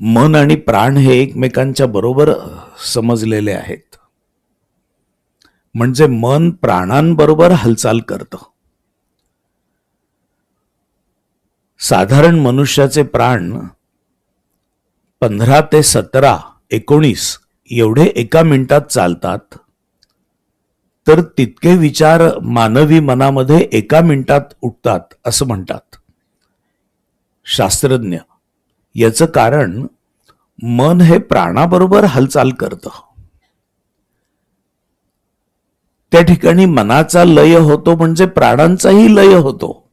मन आणि प्राण हे एकमेकांच्या बरोबर समजलेले आहेत. म्हणजे मन प्राणांबरोबर हालचाल करतं. साधारण मनुष्याचे प्राण पंधरा ते सतरा एकोणीस एवढे एका मिनिटात चालतात. तर तितके विचार मानवी मनामध्ये एका मिनिटात उठतात असं म्हणतात. शास्त्रज्ञ याचं कारण मन हे प्राणाबरोबर हालचाल करतं. त्या ठिकाणी मनाचा लय होतो म्हणजे प्राणांचाही लय होतो.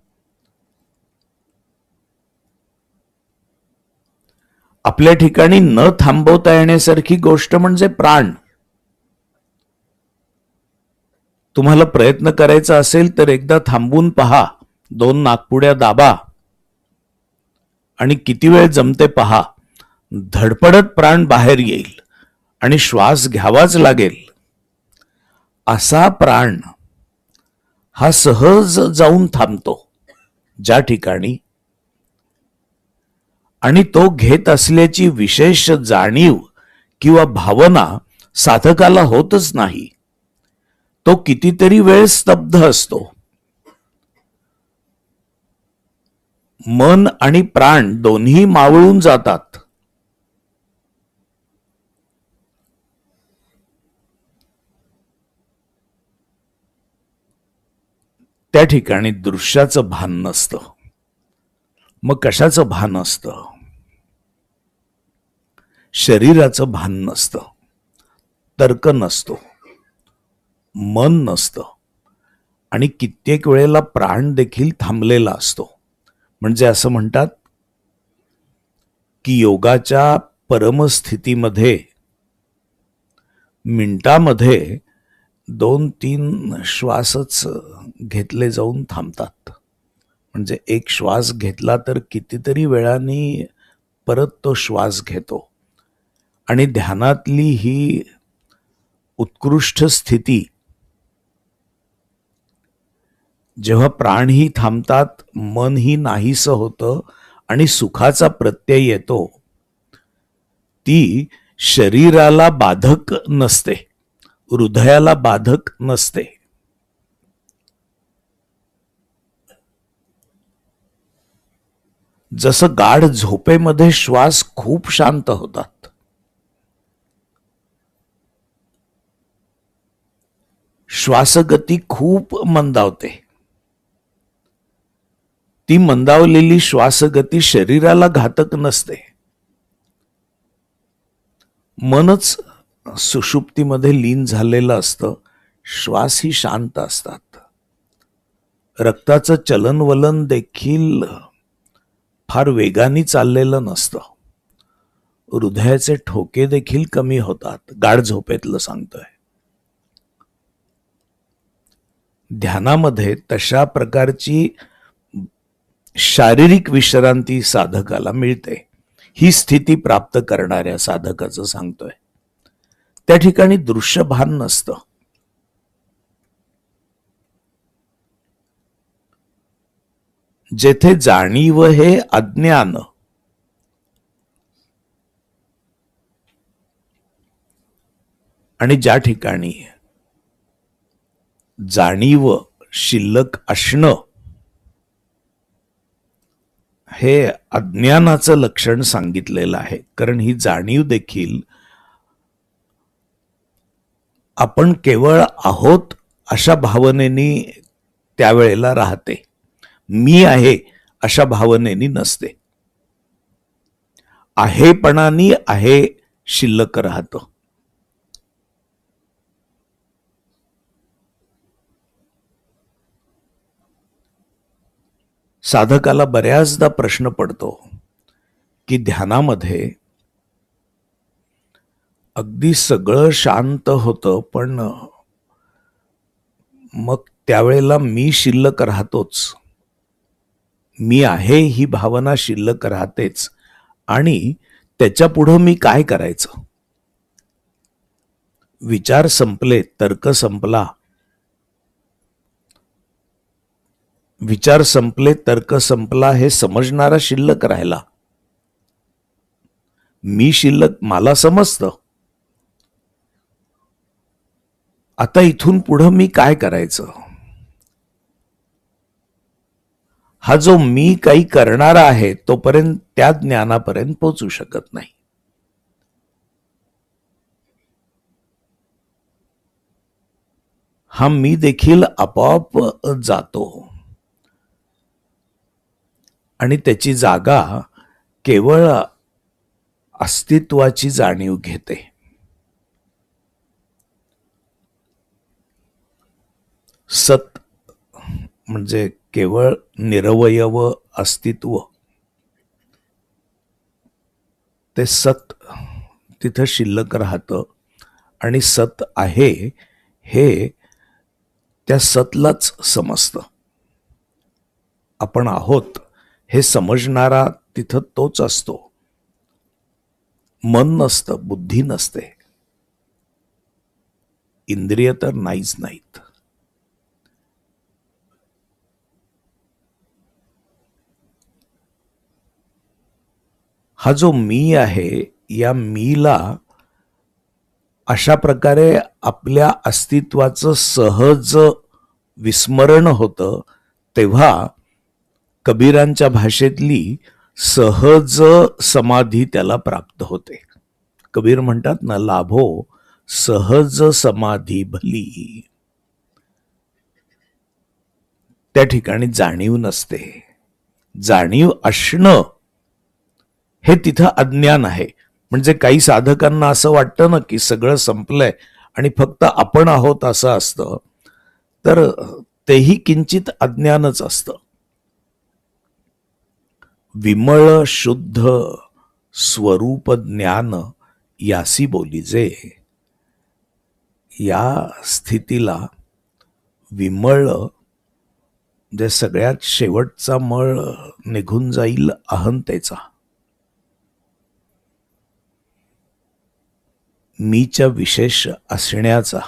आपल्या ठिकाणी न थांबवता येण्यासारखी गोष्ट म्हणजे प्राण. तुम्हाला प्रयत्न करायचा असेल तर एकदा थांबून पहा. दोन नागपुड्या दाबा. आणि किती वेळ जमते पहा धडपडत प्राण बाहेर येईल आणि श्वास घ्यावाच लागेल. असा प्राण हा सहज जाऊन थांबतो ज्या ठिकाणी आणि तो घेत असल्याची विशेष जाणीव किंवा भावना साधकाला होतच नाही. तो कितीतरी वेळ स्तब्ध असतो. मन आणि प्राण दोन्ही मावळून जातात. त्या ठिकाणी दृश्याचं भान नसतं. मग कशाचं भान असतं? शरीराचं भान नसतं. तर्क नसतो. मन नसतं. आणि कित्येक वेळेला प्राण देखील थांबलेला असतो. म्हणजे असं म्हणतात की योगाच्या परमस्थितीमध्ये मिनिटामध्ये दोन तीन श्वासच घेतले जाऊन थांबतात. म्हणजे एक श्वास घेतला तर कितीतरी वेळाने परत तो श्वास घेतो. आणि ध्यानातली ही उत्कृष्ट स्थिती जेव्हा प्राणही थांबतात मनही नाहीसं होतं आणि सुखाचा प्रत्यय येतो ती शरीराला बाधक नसते हृदयाला बाधक नसते. जसं गाढ झोपेमध्ये श्वास खूप शांत होतात. श्वासगती खूप मंदावते. ती मंदावलेली श्वासगती शरीराला घातक नसते. मनच सुषुप्तीमध्ये लीन झालेलं असतं. श्वास ही शांत असतात. रक्ताचं चलनवलन देखील फार वेगाने चाललेलं नसतं. हृदयाचे ठोके देखील कमी होतात. गाढ झोपेतलं सांगतोय. ध्यानामध्ये तशा प्रकारची शारीरिक विश्रांती साधकाला मिळते. ही स्थिती प्राप्त करणाऱ्या साधकाचं सांगतोय. त्या ठिकाणी दृश्य भान नसतं. जेथे जाणीव हे अज्ञान आणि ज्या ठिकाणी जाणीव शिल्लक असणं हे अज्ञानाचं लक्षण सांगितलेलं आहे. कारण ही जाणीव देखील आपण केवळ आहोत अशा भावनेनी त्यावेळेला राहते. मी आहे अशा भावनेनी नसते. आहेपणानी आहे शिल्लक राहतं. साधकाला बऱ्याचदा प्रश्न पडतो की ध्यानामध्ये अगदी सगळं शांत होतं पण मग त्यावेळेला मी शिल्लक राहतोच. मी आहे ही भावना शिल्लक राहतेच. आणि त्याच्या पुढं मी काय करायचं? विचार संपले तर्क संपला. विचार संपले तर्क संपला हे समजणारा शिल्लक राहिला. मी शिल्लक मला समजतं. आता इथून पुढं मी काय करायचं? हा जो मी काही करणारा आहे तोपर्यंत त्या ज्ञानापर्यंत पोचू शकत नाही. हा मी देखील आपोआप जातो. आणि त्याची जागा केवळ अस्तित्वाची जाणीव घेते. सत म्हणजे केवळ निरवयव अस्तित्व. ते सत तिथं शिल्लक राहतं आणि सत आहे हे त्या सतलाच समजतं. आपण आहोत हे समजणारा तिथं तोच असतो. मन नसतं बुद्धी नसते. इंद्रिय तर नाहीच नाहीत. हा जो मी आहे या मीला अशा प्रकारे आपल्या अस्तित्वाचं सहज विस्मरण होतं तेव्हा कबीरांच्या भाषेतली सहज समाधी त्याला प्राप्त होते. कबीर म्हणतात ना लाभो सहज समाधी भली. त्या ठिकाणी जाणीव नसते. जाणीव असणं हे तिथं अज्ञान आहे. म्हणजे काही साधकांना असं वाटतं ना की सगळं संपलंय आणि फक्त आपण आहोत असं असतं तर तेही किंचित अज्ञानच असतं. विमळ शुद्ध स्वरूप ज्ञान यासी बोली जे. या स्थितीला विमळ जे सगळ्यात शेवटचा मळ निघून जाईल अहंतेचा. मीच्या विशेष असण्याचा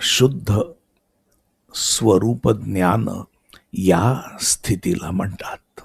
शुद्ध स्वरूप ज्ञान या स्थितीला म्हणतात.